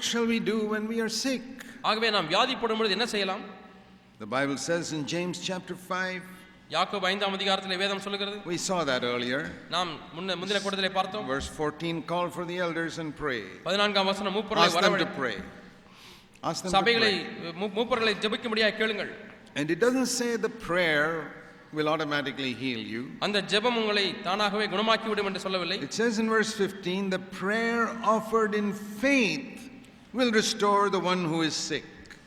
What shall we do when we are sick? ஆகவே நாம் வியாதிப்படும் பொழுது என்ன செய்யலாம் The Bible says in James chapter 5, யாக்கோபு ஐந்தாம் அதிகாரத்தில் வேதம் சொல்லுகிறது we saw that earlier. நாம் முன்ன முந்தின கூட்டத்திலே பார்த்தோம் Verse 14 call for the elders and pray. பதினான்காம் வசனம் மூப்பர்களை Ask them to வரவழை pray. Ask them to சபைகளை pray. மூ- மூப்பர்களை ஜெபிக்கும்படியாக கேளுங்கள் And it doesn't say the prayer will automatically heal you. அந்த ஜெபம் உங்களை தானாகவே குணமாக்கி விடும் என்று சொல்லவில்லை It says in verse 15 the prayer offered in faith will restore the one who is sick.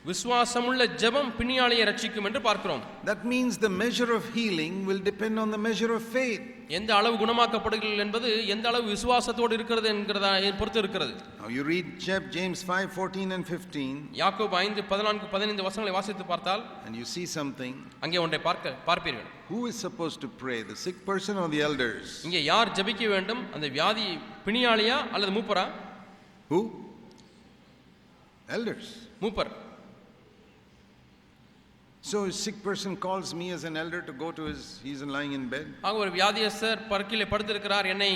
விசுவாசமுள்ள ஜெபம் பிணியாளியை ரட்சிக்கும் என்று பார்க்கிறோம் That means the measure of healing will depend on the measure of faith. எந்த அளவு குணமாக்கப்படுகிறது என்பது எந்த அளவு விசுவாசத்தோடு இருக்கிறது என்கிறதா பொறுத்து இருக்கிறது Now you read Jab- James 5 14 and 15, யாக்கோபு ஐந்து பதினான்கு பதினைந்து வசனங்களை வாசித்து பார்த்தால் and you see something. அங்கே ஒன்றை பார்க்க பார்ப்பீர்கள் Who is supposed to pray, the sick person or the elders? இங்கே யார் ஜெபிக்க வேண்டும் அந்த வியாதி பிணியாளியா அல்லது மூப்பரா Who? Elders. Moopar So a sick person calls me as an elder to go to his, he's lying in bed. ஆக ஒரு வியாதியஸ்தர் பருக்கிலே படுத்திருக்கிறார் என்னை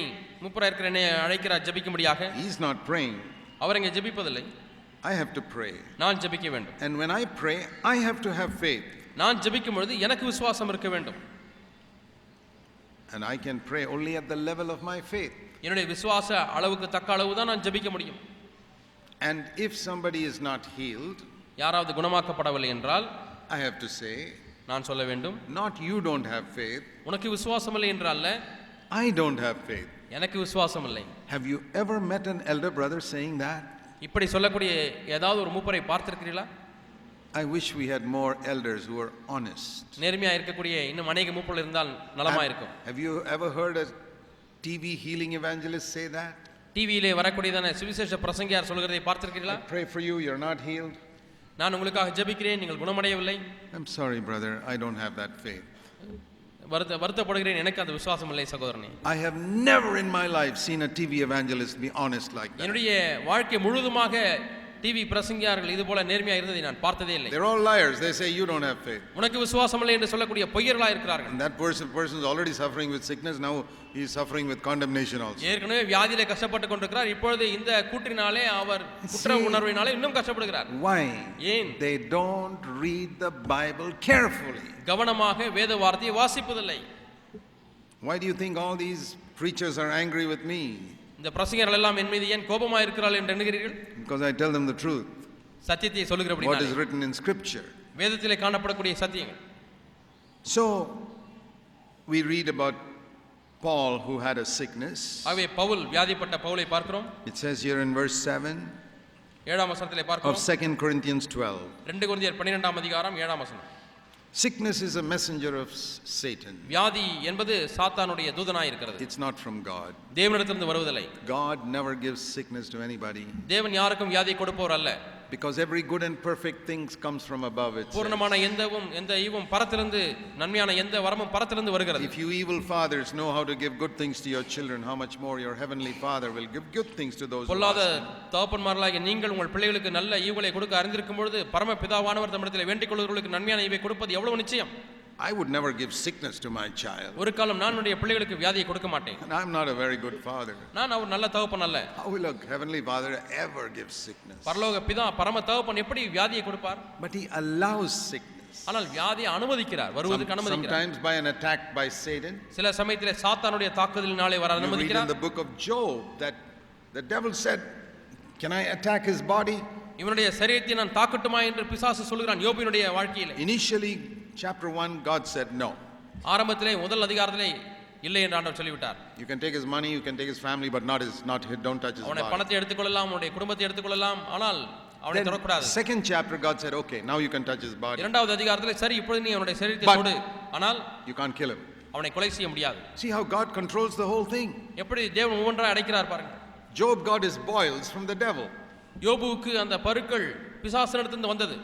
மூப்பரா இருக்கிற என்னை அழைக்கிறார் ஜெபிக்கும்படியாக He's not praying. அவர் இங்கே ஜெபிப்பதில்லை I have to pray. நான் ஜெபிக்க வேண்டும் And when I pray, I have to have faith. நான் ஜெபிக்கும் பொழுது எனக்கு விசுவாசம் இருக்க வேண்டும் And I can pray only at the level of my faith. என்னுடைய விசுவாச அளவுக்கு தக்க அளவு தான் நான் ஜெபிக்க முடியும் And if somebody is not healed, யாராவது குணமாக்கப்படவில்லை என்றால் I have to say, நான் சொல்ல வேண்டும் not you don't have faith, உனக்கு விசுவாசம் இல்லை என்றால் I don't have faith. எனக்கு விசுவாசம் இல்லை Have you ever met an elder brother saying that? இப்படி சொல்லக்கூடிய ஏதாவது ஒரு மூப்பரை பார்த்திருக்கிறீர்களா I wish we had more elders who are honest. நேர்மையா இருக்கக்கூடிய இன்னும் அநேக மூப்பர்கள் இருந்தால் நலமா இருக்கும் Have you ever heard a TV healing evangelist say that? டிவியிலே வரக்கூடியதான சுவிசேஷ பிரசங்கியார் சொல்கிறதை பார்த்திருக்கிறீர்களா pray for you, you're not healed. நான் உங்களுக்காக ஜெபிக்கிறேன் நீங்கள் குணமடையவில்லை I'm sorry, brother, I don't have that faith. வருத்த வருத்தப்படுகிறேன் எனக்கு அந்த விசுவாசம் இல்லை சகோதரனே have never in my life seen a TV evangelist be honest like that. என்னுடைய வாழ்க்கை முழுவதுமாக டிவி பிரசங்கியார்கள் இது போல நேர்மையா இருந்ததை நான் பார்த்ததே இல்லை They're all liars. They say you don't have faith. உனக்கு விசுவாசம் இல்லை என்று சொல்லக்கூடிய பொய்யர்களா இருக்கிறார்கள் And that person, person is already suffering with sickness. Now he is suffering with condemnation also. ஏற்கனவே வியாதியிலே கஷ்டப்பட்டு கொண்டிருக்கிறார் இப்பொழுது இந்த கூற்றினாலே அவர் குற்ற உணர்வினாலே இன்னும் கஷ்டப்படுகிறார் Why? ஏன் They don't read the Bible carefully. கவனமாக வேத வார்த்தையை வாசிப்பதில்லை Why do you think all these preachers are angry with me? இந்த பிரசங்கர்கள் எல்லாம் என் மீது ஏன் கோபமா இருக்கிறார்கள் என்று எண்ணுகிறீர்கள் Because I tell them the truth. சத்தியத்தை What சொல்லுகிறபடி is written in Scripture. வேதத்திலே காணப்படக்கூடிய சத்தியங்கள் So we read about Paul who had a sickness. ஆகவே பவுல் வியாதிப்பட்ட பவுலை பார்க்கிறோம் It says here in verse 7 ஏழாம் வசனத்திலே of பார்க்கிறோம் 2 Corinthians 12. ரெண்டு குருந்தியர் பன்னிரெண்டாம் அதிகாரம் ஏழாம் வசனம் Sickness is a messenger of s- Satan. வியாதி என்பது சாத்தானுடைய தூதனாய் இருக்கிறது It's not from God. தேவனிடத்திலிருந்து வருவதில்லை God never gives sickness to anybody தேவன் யாருக்கும் வியாதியை கொடுப்பவர் அல்ல because every good and perfect thing comes from above it. says. பூர்ணமான எந்தவும் எந்த ஈவும் பரத்திலிருந்து நன்மையான எந்த வரமும் பரத்திலிருந்து வருகிறது If you evil fathers know how to give good things to your children, how much more your heavenly Father will give good things to those who பொல்லாத ask him. தகப்பன்மார்களாகிய நீங்கள் உங்கள் பிள்ளைகளுக்கு நல்ல ஈவுகளை கொடுக்க அறிந்திருக்கும் பொழுது பரம பிதாவானவர் தம்மிடத்தில் வேண்டிக் கொள்வர்களுக்கு நன்மையான ஈவை கொடுப்பது எவ்வளவு நிச்சயம் I would never give sickness to my child. ஒரு காலம் நான் என்னுடைய பிள்ளைகளுக்கு வியாதியை கொடுக்க மாட்டேன் And I'm not a very good father. நான் அவர் நல்ல தகப்பன் அல்ல How will a heavenly father ever give sickness? பரலோக பிதா பரம தகப்பன் எப்படி வியாதியை கொடுப்பார் But he allows sickness. ஆனால் வியாதியை அனுமதிக்கிறார் Some- வருவதற்கு அனுமதிக்கிறார் sometimes by an attack by Satan. சில சமயத்திலே சாத்தானுடைய தாக்குதலினாலே வர You read in அனுமதிக்கிறார் the book of Job that the devil said, Can I attack his body? இவனுடைய சரீரத்தை நான் தாக்கட்டுமா என்று பிசாசு சொல்கிறான் யோபினுடைய வாழ்க்கையிலே Initially, chapter 1, God said no. ஆரம்பத்திலே முதல் அதிகாரத்திலே இல்லை என்று ஆண்டவர் சொல்லிவிட்டார் You can take his money, you can take his family, but not his, not his, don't touch his அவனுடைய body. பணத்தை எடுத்துக்கொள்ளலாம் அவனுடைய குடும்பத்தை எடுத்துக்கொள்ளலாம் ஆனால் அவனை Then, தொடக்கூடாது second chapter, God said, okay, now you can touch his body. இரண்டாவது அதிகாரத்திலே சரி இப்பொழுது நீ அவனுடைய சரீரத்தை But- தொடு ஆனால் You can't kill him. அவனை கொலை செய்ய முடியாது See how God controls the whole thing. எப்படி தேவன் ஒவ்வொன்றாய் அடைக்கிறார் பாருங்க Job got his boils from the devil, யோபுவுக்கு அந்த பருக்கள் பிசாசனிடத்திலிருந்து வந்தது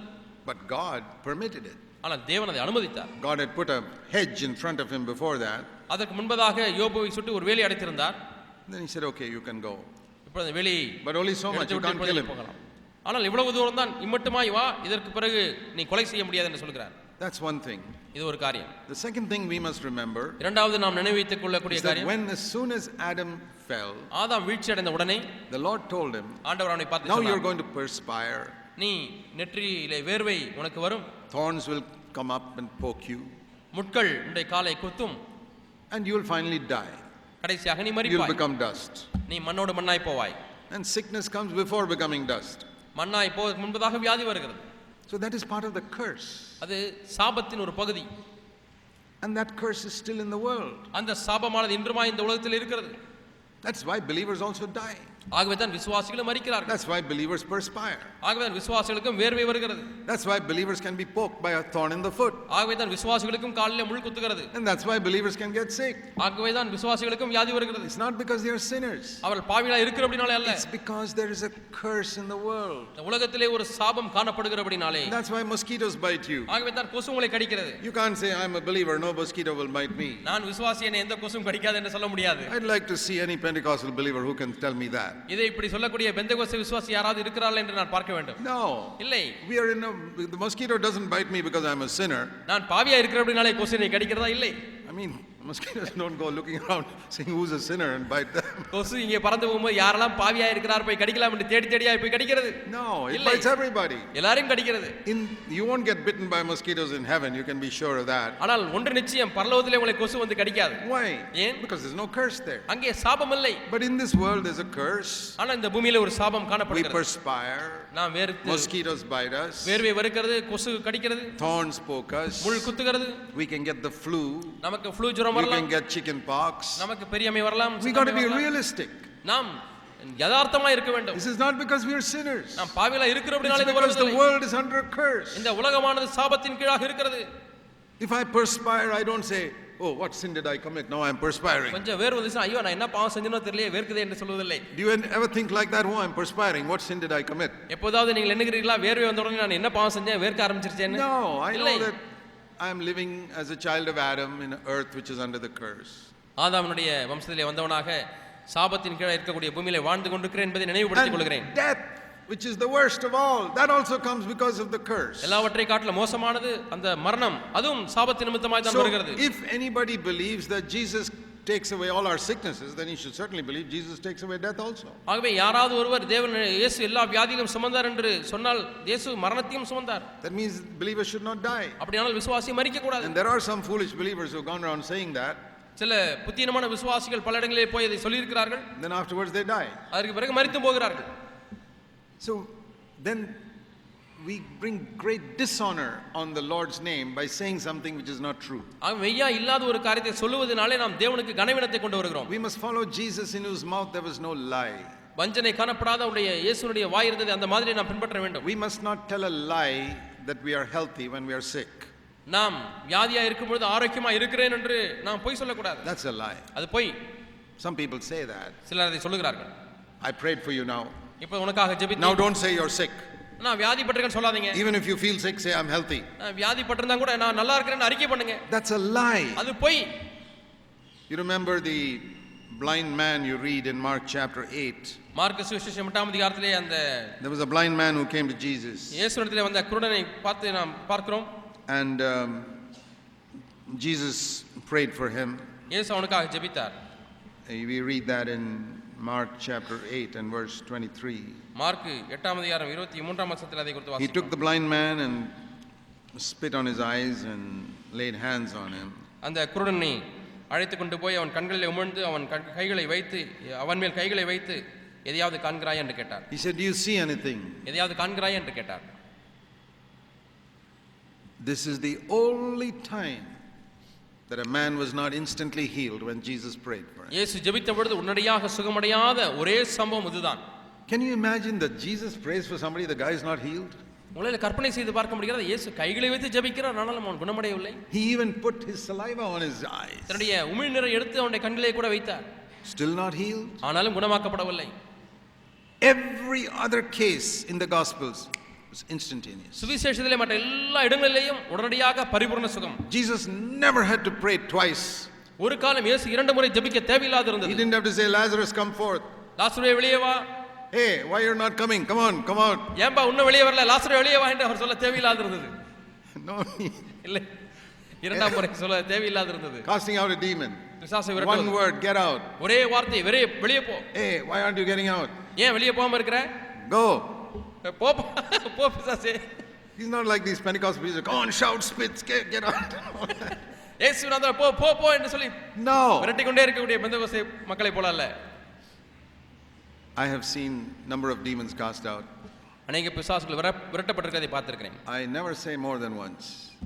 but God permitted it. ஆனால் தேவன் அதை அனுமதித்தார் God had put a hedge in front of him before that. அதற்கு முன்பதாக யோபுவை சுற்றி ஒரு வேலி அடைத்திருந்தார் Then he said, okay, you can go. இப்பொழுது அந்த வேலியை But only so much, எடுத்து you விட்டு can't kill இப்பொழுது him. போகலாம் ஆனால் இவ்வளவு தூரம் தான் இம்மட்டுமாய் வா இதற்கு பிறகு நீ கொலை செய்ய முடியாது என்று சொல்கிறார் That's one thing. இது ஒரு காரியம் The second thing we must remember இரண்டாவது நாம் நினைவைத்துக் கொள்ளக்கூடிய is that காரியம் when as soon as Adam fell, ஆதாம் வீழ்ச்சி அடைந்த உடனே the Lord told him, ஆண்டவர் அவனை பார்த்து Now you're சொன்னார், going to perspire, நீ நெற்றியிலே வேர்வை உனக்கு வரும் thorns will come up and poke you, முட்கள் உன்னுடைய காலை குத்தும் and you'll finally die. கடைசியாக நீ You'll மரிப்பாய் become dust. நீ மண்ணோடு மண்ணாய் போவாய் And sickness comes before becoming dust. மண்ணாய் போவதற்கு முன்பதாக வியாதி வருகிறது So that is part of the curse. அது சாபத்தின் ஒரு பகுதி And that curse is still in the world. அந்த சாபமானது இன்றுமா இந்த உலகத்தில் இருக்கிறது That's why believers also die. ஆகவே தான் விசுவாசிகளும் மறிக்கிறார்கள் That's why believers perspire. ஆகவே தான் விசுவாசிகளுக்கும் வேர்வை வருகிறது That's why believers can be poked by a thorn in the foot. ஆகவே தான் விசுவாசிகளுக்கும் காலில் முள் குத்துகிறது And that's why believers can get sick. ஆகவே தான் விசுவாசிகளுக்கும் வியாதி வருகிறது It's not because they are sinners, அவர்கள் பாவிகளா இருக்கிறபடினாலே அல்ல it's because there is a curse in the world. இந்த உலகத்திலே ஒரு சாபம் காணப்படுகிறபடினாலே And that's why mosquitoes bite you. ஆகவே தான் கொசு உங்களை கடிக்கிறது You can't say, I'm a believer, no mosquito will bite me. நான் விசுவாசி என்னை எந்த கொசும் கடிக்காது என்று சொல்ல முடியாது I'd like to see any Pentecostal believer who can tell me that. இதை இப்படி சொல்லக்கூடிய பெந்தகோஸ்து விசுவாசி யாராவது இருக்கிறார்கள் என்று நான் பார்க்க வேண்டும். No. இல்லை. We are in a, the mosquito doesn't bite me because I'm a sinner. நான் பாவியா இருக்கிறபடினாலே கொசு என்னை கடிக்கிறதா? இல்லை. I mean, mosquitoes don't go looking around saying who's a sinner and bite them. கொசு இங்கே பறந்து போகும்போது யாரெல்லாம் பாவியா இருக்கிறார் போய் கடிக்கலாம் என்று தேடி தேடியா போய் கடிக்கிறது No, it இல்லை. bites everybody. எல்லாரையும் கடிக்கிறது In, you won't get bitten by mosquitoes in heaven, you can be sure of that. ஆனால் ஒன்று நிச்சயம் பரலோகத்திலே உங்களை கொசு வந்து கடிக்காது Why? ஏன்? Because there's no curse there. அங்கே சாபம் இல்லை But in this world, there's a curse. ஆனா இந்த பூமியில ஒரு சாபம் We காணப்படுகிறது perspire, நாம் வேர்த்து mosquitoes bite us, வேர்வை வருகிறது கொசு கடிக்கிறது thorns poke us, முள் குத்துகிறது we can get the flu, நமக்கு ஃப்ளூ ஜுரம் we வரலாம் can get chicken pox. நமக்கு பெரியமை வரலாம் We got to Chinnammai be வரலாம். realistic. நாம் யதார்த்தமா இருக்க வேண்டும் This is not because we are sinners. நாம் பாவிகளா It's இருக்கிறபடினால இது because the வருவதில்லை. world is under a curse. இந்த உலகமானது சாபத்தின் கீழாக இருக்கிறது If I perspire, I don't say, oh, what sin did I commit? Now I'm perspiring. கொஞ்சம் வேர்வை வந்துச்சுன்னா ஐயோ நான் என்ன பாவம் செஞ்சனோ தெரியல வேர்க்குதே என்று சொல்வதில்லை Do you ever think like that? Oh, I'm perspiring. What sin did I commit? எப்போதாவது நீங்கள் எண்ணுகிறீர்களா வேர்வை வந்த உடனே நான் என்ன பாவம் செஞ்சேன் வேர்க்க ஆரம்பிச்சிருச்சேன்னு No, I know இல்லை that I'm living as a child of Adam in an earth which is under the curse. ஆதாமனுடைய வம்சத்திலே வந்தவனாக சாபத்தின் கீழே இருக்கக்கூடிய பூமியிலே வாழ்ந்து கொண்டிருக்கிறேன் என்பதை நினைவுபடுத்திக் கொள்கிறேன் death, which is the worst of all, that also comes because of the curse. எல்லாவற்றை காட்டிலும் மோசமானது அந்த மரணம் அதுவும் சாபத்தின் நிமித்தமாய் தான் வருகிறது if anybody believes that Jesus takes away all our sicknesses, then he should certainly believe Jesus takes away death also. ஆகவே யாராவது ஒருவர் தேவன் இயேசு எல்லா வியாதிகளும் சுமந்தார் என்று சொன்னால் இயேசு மரணத்தையும் சுமந்தார் That means believers should not die. அப்படியானால் விசுவாசி மறிக்க கூடாது And there are some foolish believers who have gone around saying that, சில புத்தீனமான விசுவாசிகள் பல இடங்களிலே போய் அதை சொல்லியிருக்கிறார்கள் then afterwards they die. அதற்கு பிறகு மறித்தும் போகிறார்கள் So then we bring great dishonor on the Lord's name by saying something which is not true. ஆக மெய்யா இல்லாத ஒரு காரியத்தை சொல்லுவதனாலே நாம் தேவனுக்கு கனவினத்தை கொண்டு வருகிறோம் We must follow Jesus in whose mouth there was no lie. வஞ்சனை காணப்படாத உடைய இயேசுனுடைய வாய் இருந்தது அந்த மாதிரி நாம் பின்பற்ற வேண்டும் We must not tell a lie that we are healthy when we are sick. நாம் வியாதியா இருக்கும் பொழுது ஆரோக்கியமா இருக்கிறேன் என்று நாம் பொய் சொல்லக்கூடாது That's a lie. அது பொய் Some people say that. சிலர் அதை சொல்லுகிறார்கள் I prayed for you now. இப்போ உனக்காக Now ஜெபித்து don't say you're sick. நான் வியாதிப்பட்டிருக்கேன்னு சொல்லாதீங்க Even if you feel sick, say I'm healthy. நான் வியாதிப்பட்டிருந்தா கூட நான் நல்லா இருக்கிறேன்னு அறிக்கை பண்ணுங்க That's a lie. அது பொய் You remember the blind man you read in Mark chapter 8. Mark சுவிசேஷம் எட்டாம் அதிகாரத்திலே அந்த There was a blind man who came to Jesus. இயேசுனிடத்திலே வந்த குருடனை பார்த்து நாம் பார்க்கிறோம் And um, Jesus prayed for him. இயேசு அவனுக்காக ஜெபித்தார் Uh, We read that in Mark chapter 8 and verse 23. Mark எட்டாம் அதிகாரம் இருபத்தி மூன்றாம் வருஷத்தில் அதை குறித்து He took the blind man and spit on his eyes and laid hands on him. அந்த குருடனை அழைத்து கொண்டு போய் அவன் கண்களில் உமிழ்ந்து அவன் கண் கைகளை வைத்து அவன் மேல் கைகளை வைத்து எதையாவது காண்கிறாய் என்று கேட்டார் He said, Do you see anything? எதையாவது காண்கிறாய் என்று கேட்டார் This is the only time that a man was not instantly healed when Jesus prayed for him. இயேசு ஜெபித்த பொழுது உடனடியாக சுகமடையாத ஒரே சம்பவம் இதுதான் Can you imagine that Jesus prays for somebody, the guy is not healed? உங்களால் கற்பனை செய்து பார்க்க முடிகிறது இயேசு கைகளை வைத்து ஜெபிக்கிறார் ஆனாலும் அவன் குணமடையவில்லை He even put his saliva on his eyes. தன்னுடைய உமிழ்நீரை எடுத்து அவனுடைய கண்களை கூட வைத்தார் Still not healed? ஆனாலும் குணமாக்கப்படவில்லை Every other case in the Gospels was instantaneous. சுவிசேஷத்திலே மற்ற எல்லா இடங்களிலேயும் உடனடியாக பரிபூர்ண சுகம் Jesus never had to pray twice. ஒரு காலம் இயேசு இரண்டு முறை ஜெபிக்க தேவையில்லாது He இருந்தது didn't have to say, Lazarus, come forth. லாசுரே வெளியே வா Hey, why you're not coming? Come on, come out. ஏன்பா இன்னும் வெளியே வரல லாசுரே வெளியே வா என்று அவர் சொல்ல தேவையில்லாது இருந்தது No need. இல்லை இரண்டாம் முறை சொல்ல தேவையில்லாத இருந்தது Casting out a demon. பிசாசை One விரட்டுவது word, get out. ஒரே வார்த்தை வெளியே வெளியே போ Hey, why aren't you getting out? ஏன் வெளியே போகாம இருக்கிற Go. போ போ, பிசாசே He's not like these Pentecost preachers. Go on, shout, spit, get, get out. ஏசு நாதர் போ போ போ என்று சொல்லி no. விரட்டி கொண்டே இருக்கக்கூடிய பெந்தகோஸ்தே மக்களை போல அல்ல I have seen number of demons cast out. அநேக பிசாசுகள் விர விரட்டப்பட்டிருக்கிறதை பார்த்திருக்கிறேன் I never say more than once.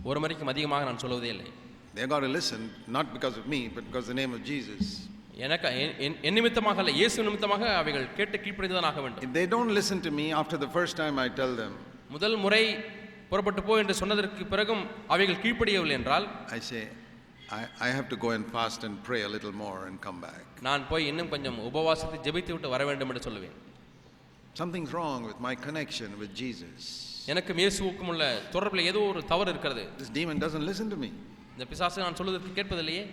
ஒரு முறைக்கும் அதிகமாக நான் சொல்வதே இல்லை They got to listen, not because of me, but because of the name of Jesus. எனக்கு என்- என்- என் நிமித்தமாக அல்ல இயேசு நிமித்தமாக அவைகள் கேட்டு கீழ்ப்படிந்துதான் ஆக வேண்டும் If they don't listen to me after the first time I tell them, முதல் முறை புறப்பட்டு போ என்று சொன்னதற்கு பிறகும் அவைகள் கீழ்ப்படியவில்லை என்றால் I say, I, I have to go and fast and pray a little more and come back. நான் போய் இன்னும் கொஞ்சம் உபவாசத்தை ஜெபித்து விட்டு வர வேண்டும் என்று சொல்லுவேன் Something's wrong with my connection with Jesus. எனக்கும் இயேசுவுக்கும் உள்ள தொடர்பில் ஏதோ ஒரு தவறு இருக்கிறது This demon doesn't listen to me. இந்த பிசாசு நான் சொல்வதற்கு கேட்பதில்லையே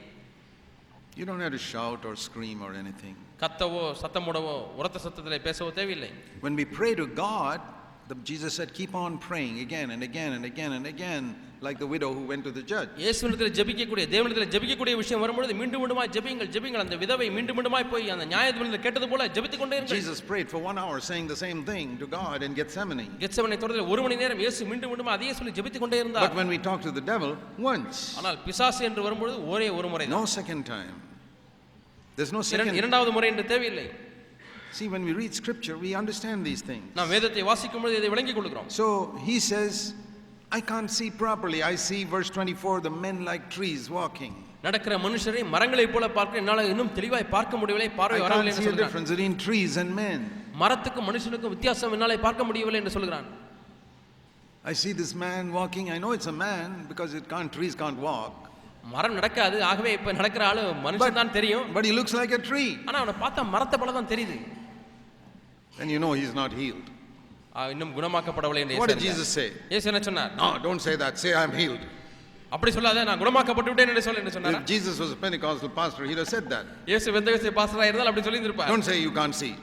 You don't have to shout or scream or anything. கத்தவோ சத்தமிடவோ உரத்த சத்தத்தில் பேசவோ தேவையில்லை When we pray to God, the, Jesus said, keep on praying again and again and again and again, like the widow who went to the judge. இயேசுவிடத்தில் ஜெபிக்கக்கூடிய தேவனிடத்தில் ஜெபிக்கக்கூடிய விஷயம் வரும்பொழுது மீண்டும் மீண்டுமாய் ஜெபிங்கள் ஜெபிங்கள் அந்த விதவை மீண்டும் மீண்டுமாய் போய் அந்த நியாயத்தில் கேட்டது போல ஜெபித்துக் கொண்டே இருங்கள் Jesus prayed for one hour saying the same thing to God in Gethsemane. கெத்செமனை ஒரு மணி நேரம் இயேசு மீண்டும் மீண்டும் அதையே சொல்லி ஜெபித்துக் கொண்டே இருந்தார் But when we talk to the devil, once, ஆனால் பிசாசு என்று வரும்பொழுது ஒரே ஒரு முறை no second time. There's no second. இரண்டாவது முறை என்று தேவையில்லை See, when we read scripture, we understand these things. நாம் வேதத்தை வாசிக்கும் பொழுது இதை விளங்கிக் கொள்கிறோம் So he says, I can't see properly. I see, verse 24, the men like trees walking. நடக்கிற மனுஷரை மரங்களைப் போல பார்க்க என்னால் இன்னும் தெளிவாய் பார்க்க முடியவில்லை பார்வை I வரவில்லை can't என்று see a சொல்கிறான் difference between trees and men. மரத்துக்கும் மனுஷனுக்கும் வித்தியாசம் என்னாலே பார்க்க முடியவில்லை என்று சொல்கிறான் I see this man walking. I know it's a man because it can't, trees can't walk. மரம் நடக்காது ஆகவே இப்ப நடக்கிற ஆளு மனுஷன் தான் தெரியும் But he looks like a tree. ஆனா அவனை பார்த்தா மரத்தை போல தான் தெரியுது Then you know he's not healed. இன்னும் குணமாக்கப்படவில்லை என்று What did Jesus say? இயேசு என்ன சொன்னார் No, don't say that. Say I'm healed. அப்படி சொல்லாத நான் குணமாக்கப்பட்டு விட்டேன் என்று சொல்ல என்று சொன்னார் If Jesus was a Pentecostal pastor, he'd have said that. இயேசு வெந்தகத்தை பாஸ்டரா இருந்தால் அப்படி சொல்லி இருப்பார் Don't say you can't see.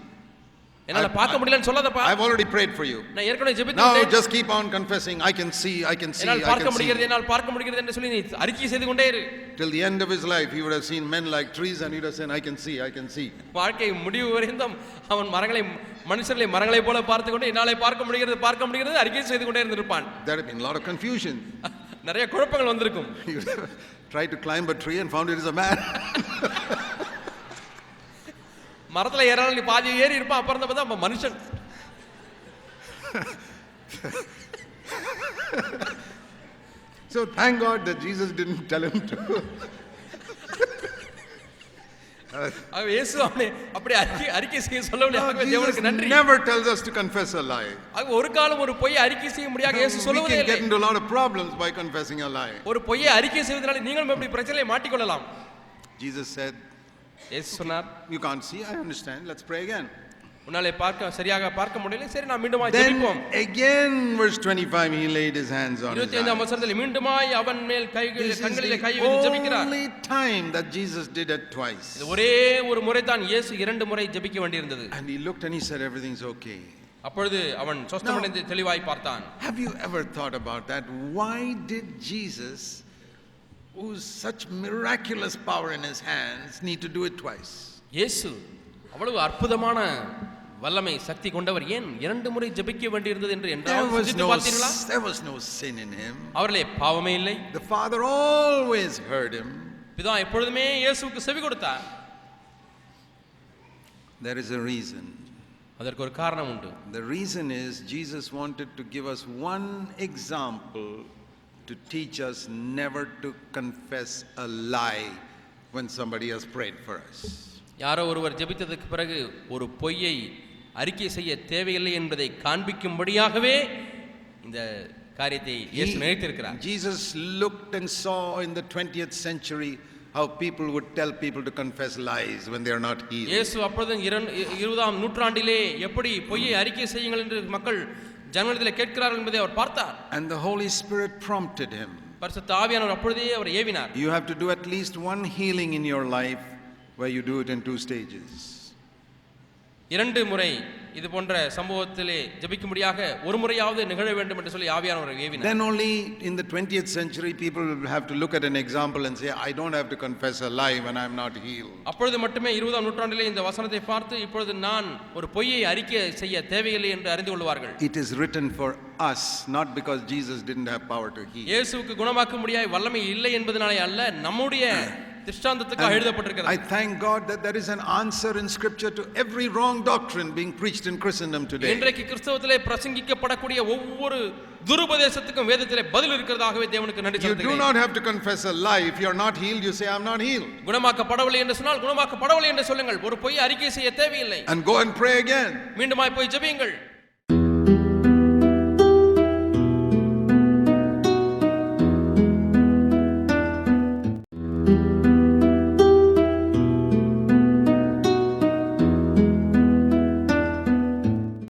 என்னால பார்க்க முடியலன்னு சொல்லாதப்பா I've already prayed for you. நான் ஏற்கனவே ஜெபித்து விட்டேன். just keep on confessing. I can see, I can see, என்னால் பார்க்க முடிகிறது. என்னால் பார்க்க முடிகிறது என்று சொல்லி நீ அறிக்கை செய்து கொண்டே இரு Till the end of his life, he would have seen men like trees and he'd have said, I can see, I can see. வாழ்க்கை முடிவு வரைந்தும் அவன் மரங்களை மனுஷர்களை மரங்களை போல பார்த்து கொண்டு என்னாலே பார்க்க முடிகிறது பார்க்க முடிகிறது அறிக்கை செய்து கொண்டே இருந்திருப்பான் There had been a lot of confusion. நிறைய குழப்பங்கள் வந்திருக்கும் He would tried to climb a tree and found it is a man. மரத்துல ஏறாலும் நீ பாதி ஏறி இருப்பான் அப்புறம் தான் பார்த்தா அவன் மனுஷன் God that Jesus didn't tell him to. ஆகவே இயேசு அவனை அப்படி அறிக்கை அறிக்கை செய்ய ஆகவே Jesus தேவனுக்கு நன்றி never tells us to confess a lie. ஒரு காலம் ஒரு பொய்யை அறிக்கை செய்ய முடியாது இயேசு We சொல்லுவதே can இல்லை get into a lot of problems by confessing a lie. ஒரு பொய்யை அறிக்கை செய்வதனால நீங்களும் எப்படி பிரச்சனையை மாட்டிக்கொள்ளலாம் Jesus said, இயேசு சொன்னார் You can't see, I understand, let's pray again. உன்னாலே பார்க்க சரியாக பார்க்க முடியல சரி நான் மீண்டுமா ஜெபிப்போம் again, verse 25, he laid his hands on his இருபத்தி ஐந்தாம் eyes. வசனத்தில் மீண்டுமாய் அவன் மேல் கைகள் This is கண்களிலே கை the வைத்து ஜெபிக்கிறார் only time that Jesus did it twice. இது ஒரே ஒரு முறை தான் இயேசு இரண்டு முறை ஜெபிக்க வேண்டியிருந்தது And he looked and he said, Everything's okay. அப்பொழுது அவன் சொஸ்தமடைந்து தெளிவாய் பார்த்தான் Have you ever thought about that? Why did Jesus, who's such miraculous power in his hands, need to do it twice? இயேசு அவ்வளவு அற்புதமான வல்லமை சக்தி கொண்டவர் ஏன் இரண்டு முறை ஜெபிக்க வேண்டியிருந்தது என்று There என்றால் was சிந்தித்து no, பார்த்தீர்களா there was no sin in him. அவர்களே பாவமே இல்லை The Father always heard him. பிதா எப்பொழுதுமே இயேசுவுக்கு செவி கொடுத்தார் There is a reason. அதற்கு ஒரு காரணம் உண்டு The reason is Jesus wanted to give us one example to teach us never to confess a lie when somebody has prayed for us. யாரோ ஒருவர் ஜெபித்ததுக்கு பிறகு ஒரு பொய்யை அறிக்கை செய்ய தேவையில்லை என்பதை காண்பிக்கும்படியாகவே இந்த காரியத்தை இயேசு நினைத்திருக்கிறார் Jesus looked and saw in the 20th century how people would tell people to confess lies when they are not healed. இயேசு அப்பொழுது இரண் இருபதாம் நூற்றாண்டிலே எப்படி பொய்யை அறிக்கை செய்யுங்கள் என்று மக்கள் ஜனங்களிடத்தில் கேட்கிறார்கள் என்பதை அவர் பார்த்தார் And the Holy Spirit prompted him. பரிசுத்த ஆவியானவர் அப்பொழுதே அவர் ஏவினார் You have to do at least one healing in your life where you do it in two stages. இரண்டு முறை இது போன்ற சம்பவத்திலே ஜெபிக்கும்படியாக ஒரு முறையாவது நிகழ வேண்டும் என்று சொல்லி ஆவியானவர் ஏவினார் Then only in the 20th century, people will have to look at an example and say, I don't have to confess a lie when I'm not healed. அப்பொழுது மட்டுமே இருபதாம் நூற்றாண்டிலே இந்த வசனத்தை பார்த்து இப்பொழுது நான் ஒரு பொய்யை அறிக்கை செய்ய தேவையில்லை என்று அறிந்து கொள்வார்கள் It is written for us, not because Jesus didn't have power to heal. இயேசுவுக்கு குணமாக்கும்படியாய் வல்லமை இல்லை என்பதனாலே அல்ல நம்முடைய திஷ்டாந்தத்துக்காக I எழுதப்பட்டிருக்கிறது thank God that there is an answer in Scripture to every wrong doctrine being preached in Christendom today. இன்றைக்கு கிறிஸ்தவத்திலே பிரசங்கிக்கப்படக்கூடிய ஒவ்வொரு துருபதேசத்துக்கும் வேதத்திலே பதில் இருக்கிறதாகவே தேவனுக்கு நன்றி You do செலுத்துகிறேன் not have to confess a lie. If you're not healed, you say, I'm not healed. குணமாக்கப்படவில்லை என்று சொன்னால் குணமாக்கப்படவில்லை என்று சொல்லுங்கள் ஒரு பொய் அறிக்கை செய்ய தேவையில்லை And go and pray again. மீண்டுமாய் போய் ஜெபியுங்கள்